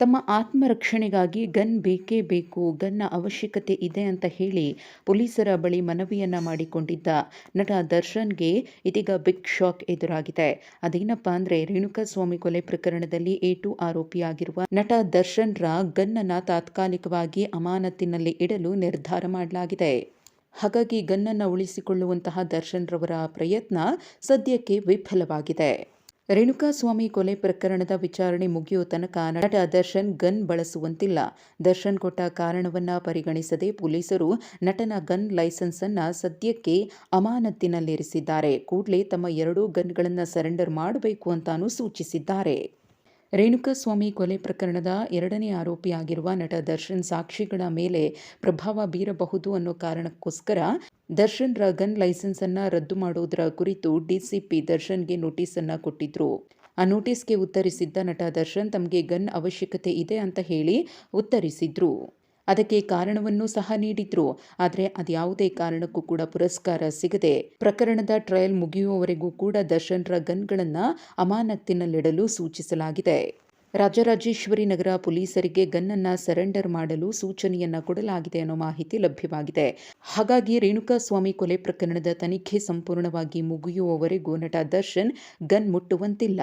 ತಮ್ಮ ಆತ್ಮರಕ್ಷಣೆಗಾಗಿ ಗನ್ ಬೇಕೇ ಬೇಕು, ಗನ್ನ ಅವಶ್ಯಕತೆ ಇದೆ ಅಂತ ಹೇಳಿ ಪೊಲೀಸರ ಬಳಿ ಮನವಿಯನ್ನ ಮಾಡಿಕೊಂಡಿದ್ದ ನಟ ದರ್ಶನ್ಗೆ ಇದೀಗ ಬಿಗ್ ಶಾಕ್ ಎದುರಾಗಿದೆ. ಅದೇನಪ್ಪ ಅಂದ್ರೆ ರೇಣುಕಾಸ್ವಾಮಿ ಕೊಲೆ ಪ್ರಕರಣದಲ್ಲಿ ಎ ಟು ಆರೋಪಿಯಾಗಿರುವ ನಟ ದರ್ಶನ್ರ ಗನ್ನನ್ನ ತಾತ್ಕಾಲಿಕವಾಗಿ ಅಮಾನತಿನಲ್ಲಿ ಇಡಲು ನಿರ್ಧಾರ ಮಾಡಲಾಗಿದೆ. ಹಾಗಾಗಿ ಗನ್ನನ್ನು ಉಳಿಸಿಕೊಳ್ಳುವಂತಹ ದರ್ಶನ್ ರವರ ಪ್ರಯತ್ನ ಸದ್ಯಕ್ಕೆ ವಿಫಲವಾಗಿದೆ. ರೇಣುಕಾಸ್ವಾಮಿ ಕೊಲೆ ಪ್ರಕರಣದ ವಿಚಾರಣೆ ಮುಗಿಯುವ ತನಕ ನಟ ದರ್ಶನ್ ಗನ್ ಬಳಸುವಂತಿಲ್ಲ. ದರ್ಶನ್ ಕೊಟ್ಟ ಕಾರಣವನ್ನ ಪರಿಗಣಿಸದೆ ಪೊಲೀಸರು ನಟನ ಗನ್ ಲೈಸೆನ್ಸ್ ಅನ್ನ ಸದ್ಯಕ್ಕೆ ಅಮಾನತ್ತಿನಲ್ಲಿರಿಸಿದ್ದಾರೆ. ಕೂಡಲೇ ತಮ್ಮ ಎರಡೂ ಗನ್ಗಳನ್ನು ಸರೆಂಡರ್ ಮಾಡಬೇಕು ಅಂತಾನೂ ಸೂಚಿಸಿದ್ದಾರೆ. ರೇಣುಕಾಸ್ವಾಮಿ ಕೊಲೆ ಪ್ರಕರಣದ ಎರಡನೇ ಆರೋಪಿಯಾಗಿರುವ ನಟ ದರ್ಶನ್ ಸಾಕ್ಷಿಗಳ ಮೇಲೆ ಪ್ರಭಾವ ಬೀರಬಹುದು ಅನ್ನೋ ಕಾರಣಕ್ಕೋಸ್ಕರ ದರ್ಶನ್ ರ ಗನ್ ಲೈಸೆನ್ಸ್ ಅನ್ನ ರದ್ದು ಮಾಡುವುದರ ಕುರಿತು ಡಿಸಿಪಿ ದರ್ಶನ್ಗೆ ನೋಟಿಸ್ ಅನ್ನ ಕೊಟ್ಟಿದ್ರು. ಆ ನೋಟಿಸ್ಗೆ ಉತ್ತರಿಸಿದ್ದ ನಟ ದರ್ಶನ್ ತಮಗೆ ಗನ್ ಅವಶ್ಯಕತೆ ಇದೆ ಅಂತ ಹೇಳಿ ಉತ್ತರಿಸಿದ್ರು. ಅದಕ್ಕೆ ಕಾರಣವನ್ನು ಸಹ ನೀಡಿದ್ರು. ಆದರೆ ಅದ್ಯಾವುದೇ ಕಾರಣಕ್ಕೂ ಕೂಡ ಪುರಸ್ಕಾರ ಸಿಗದೆ ಪ್ರಕರಣದ ಟ್ರಯಲ್ ಮುಗಿಯುವವರೆಗೂ ಕೂಡ ದರ್ಶನ್ರ ಗನ್ಗಳನ್ನು ಅಮಾನತ್ತಿನಲ್ಲಿಡಲು ಸೂಚಿಸಲಾಗಿದೆ. ರಾಜರಾಜೇಶ್ವರಿ ನಗರ ಪೊಲೀಸರಿಗೆ ಗನ್ನನ್ನು ಸರೆಂಡರ್ ಮಾಡಲು ಸೂಚನೆಯನ್ನು ಕೊಡಲಾಗಿದೆ ಅನ್ನೋ ಮಾಹಿತಿ ಲಭ್ಯವಾಗಿದೆ. ಹಾಗಾಗಿ ರೇಣುಕಾಸ್ವಾಮಿ ಕೊಲೆ ಪ್ರಕರಣದ ತನಿಖೆ ಸಂಪೂರ್ಣವಾಗಿ ಮುಗಿಯುವವರೆಗೂ ನಟ ದರ್ಶನ್ ಗನ್ ಮುಟ್ಟುವಂತಿಲ್ಲ.